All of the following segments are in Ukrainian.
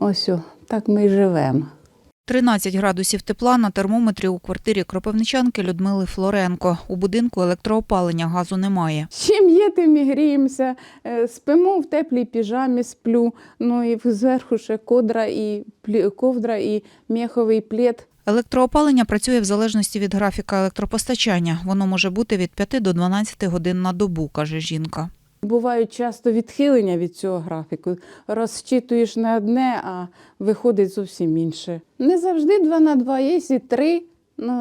Ось о, так ми й живемо. 13 градусів тепла на термометрі у квартирі кропивничанки Людмили Флоренко. У будинку електроопалення газу немає. Чим є, тим і гріємося. Е, Спимо в теплій піжамі, сплю. Ну і зверху ще кодра і ковдра і м'яховий плед. Електроопалення працює в залежності від графіка електропостачання. Воно може бути від 5 до 12 годин на добу, каже жінка. Бувають часто відхилення від цього графіку. Розчитуєш на одне, а виходить зовсім інше. Не завжди 2 на 2, є і 3 ну,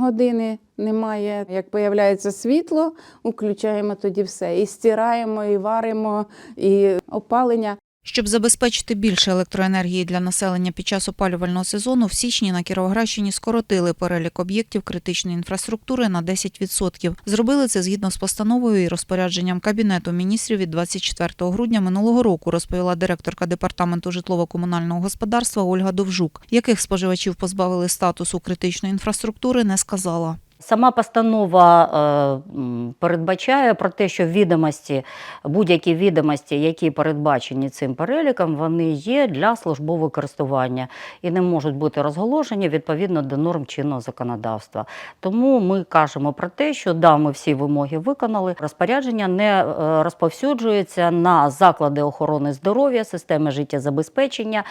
години немає. Як появляється світло, включаємо тоді все. І стираємо, і варимо, і опалення. Щоб забезпечити більше електроенергії для населення під час опалювального сезону, в січні на Кіровоградщині скоротили перелік об'єктів критичної інфраструктури на 10%. Зробили це згідно з постановою і розпорядженням Кабінету міністрів від 24 грудня минулого року, розповіла директорка департаменту житлово-комунального господарства Ольга Довжук. Яких споживачів позбавили статусу критичної інфраструктури, не сказала. Сама постанова е, передбачає про те, що відомості, будь-які відомості, які передбачені цим переліком, вони є для службового користування і не можуть бути розголошені відповідно до норм чинного законодавства. Тому ми кажемо про те, що да, ми всі вимоги виконали. Розпорядження не е, розповсюджується на заклади охорони здоров'я, системи життєзабезпечення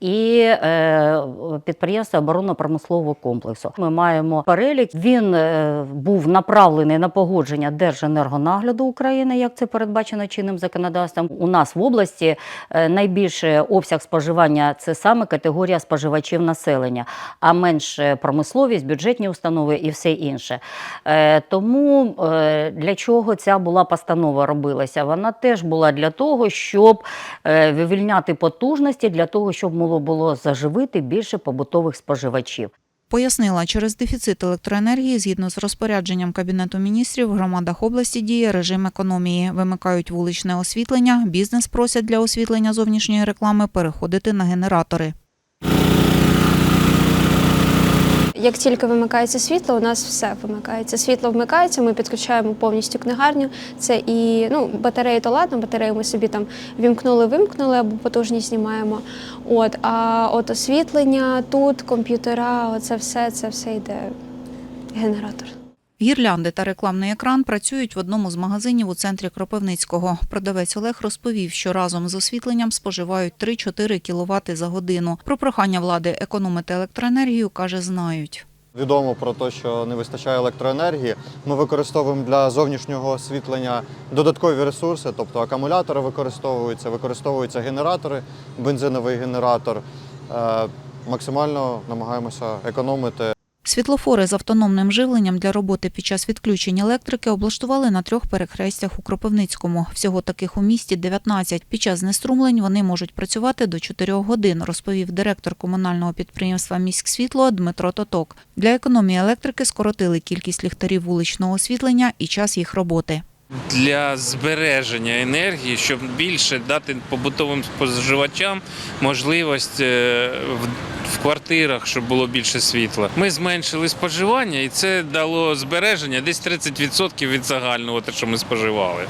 і е, підприємства оборонно-промислового комплексу. Ми маємо перелік. Він е, був направлений на погодження Держенергонагляду України, як це передбачено чинним законодавством. У нас в області е, найбільший обсяг споживання це саме категорія споживачів населення, а менше промисловість, бюджетні установи і все інше. Е, Тому для чого ця була постанова робилася? Вона теж була для того, щоб вивільняти потужності, для того, щоб було було заживити більше побутових споживачів. Пояснила, через дефіцит електроенергії, згідно з розпорядженням Кабінету міністрів, в громадах області діє режим економії. Вимикають вуличне освітлення, бізнес просять для освітлення зовнішньої реклами переходити на генератори. Як тільки вимикається світло, у нас все вимикається. Світло вмикається, ми підключаємо повністю книгарню. Це і ну, батареї, то ладно, батареї ми собі там вімкнули, вимкнули або потужність знімаємо. От, а от освітлення тут, комп'ютера, оце все, це все йде генератор. Гірлянди та рекламний екран працюють в одному з магазинів у центрі Кропивницького. Продавець Олег розповів, що разом з освітленням споживають 3-4 кВт за годину. Про прохання влади економити електроенергію, каже, знають. Відомо про те, що не вистачає електроенергії. Ми використовуємо для зовнішнього освітлення додаткові ресурси, тобто акумулятори використовуються, використовуються генератори, бензиновий генератор. Е, Максимально намагаємося економити Світлофори з автономним живленням для роботи під час відключень електрики облаштували на трьох перехрестях у Кропивницькому. Всього таких у місті 19. Під час знеструмлень вони можуть працювати до 4 годин, розповів директор комунального підприємства «Міськсвітло» Дмитро Тоток. Для економії електрики скоротили кількість ліхтарів вуличного освітлення і час їх роботи. Для збереження енергії, щоб більше дати побутовим споживачам можливість е, в, квартирах, щоб було більше світла. Ми зменшили споживання, і це дало збереження десь 30% від загального, те, що ми споживали.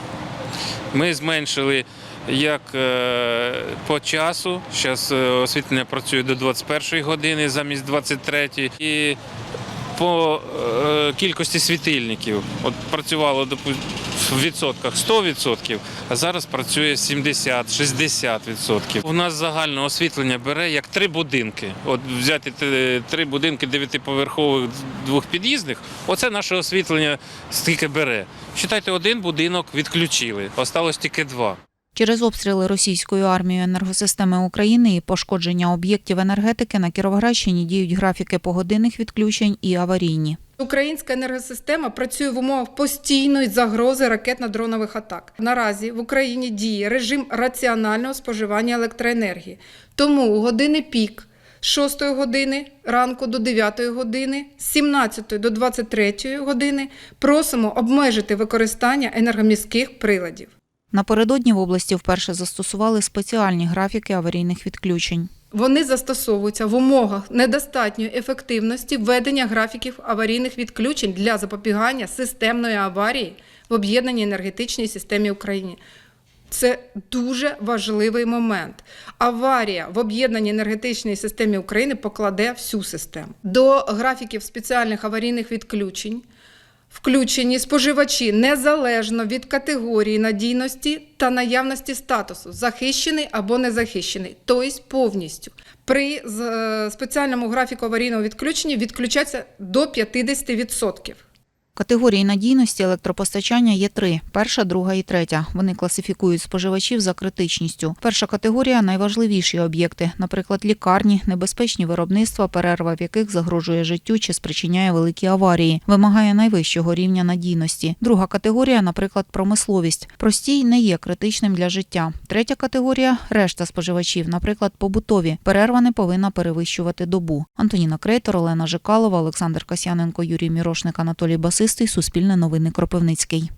Ми зменшили як е, по часу. Зараз освітлення працює до 21 години замість 23 і по е, кількості світильників. От працювало в відсотках 100%, а зараз працює 70-60%. У нас загальне освітлення бере як три будинки. От взяти три будинки дев'ятиповерхових двохпід'їзних, оце наше освітлення стільки бере. Считайте, один будинок відключили, осталось тільки два. Через обстріли російською армією енергосистеми України і пошкодження об'єктів енергетики на Кіровоградщині діють графіки погодинних відключень і аварійні. Українська енергосистема працює в умовах постійної загрози ракетно-дронових атак. Наразі в Україні діє режим раціонального споживання електроенергії. Тому у години пік з 6 години ранку до 9 години, з 17 до 23 години просимо обмежити використання енергоміських приладів. Напередодні в області вперше застосували спеціальні графіки аварійних відключень. Вони застосовуються в умовах недостатньої ефективності введення графіків аварійних відключень для запобігання системної аварії в об'єднаній енергетичній системі України. Це дуже важливий момент. Аварія в об'єднаній енергетичній системі України покладе всю систему. До графіків спеціальних аварійних відключень включені споживачі незалежно від категорії надійності та наявності статусу захищений або незахищений, тобто повністю. При е, спеціальному графіку аварійного відключення відключаться до 50%. Категорії надійності електропостачання є три: перша, друга і третя. Вони класифікують споживачів за критичністю. Перша категорія найважливіші об'єкти, наприклад, лікарні, небезпечні виробництва, перерва в яких загрожує життю чи спричиняє великі аварії, вимагає найвищого рівня надійності. Друга категорія, наприклад, промисловість. Простій не є критичним для життя. Третя категорія решта споживачів, наприклад, побутові. Перерва не повинна перевищувати добу. Антоніна Крейтор, Олена Жикалова, Олександр Касяненко, Юрій Мірошник, Анатолій Басистий. Суспільне новини Кропивницький.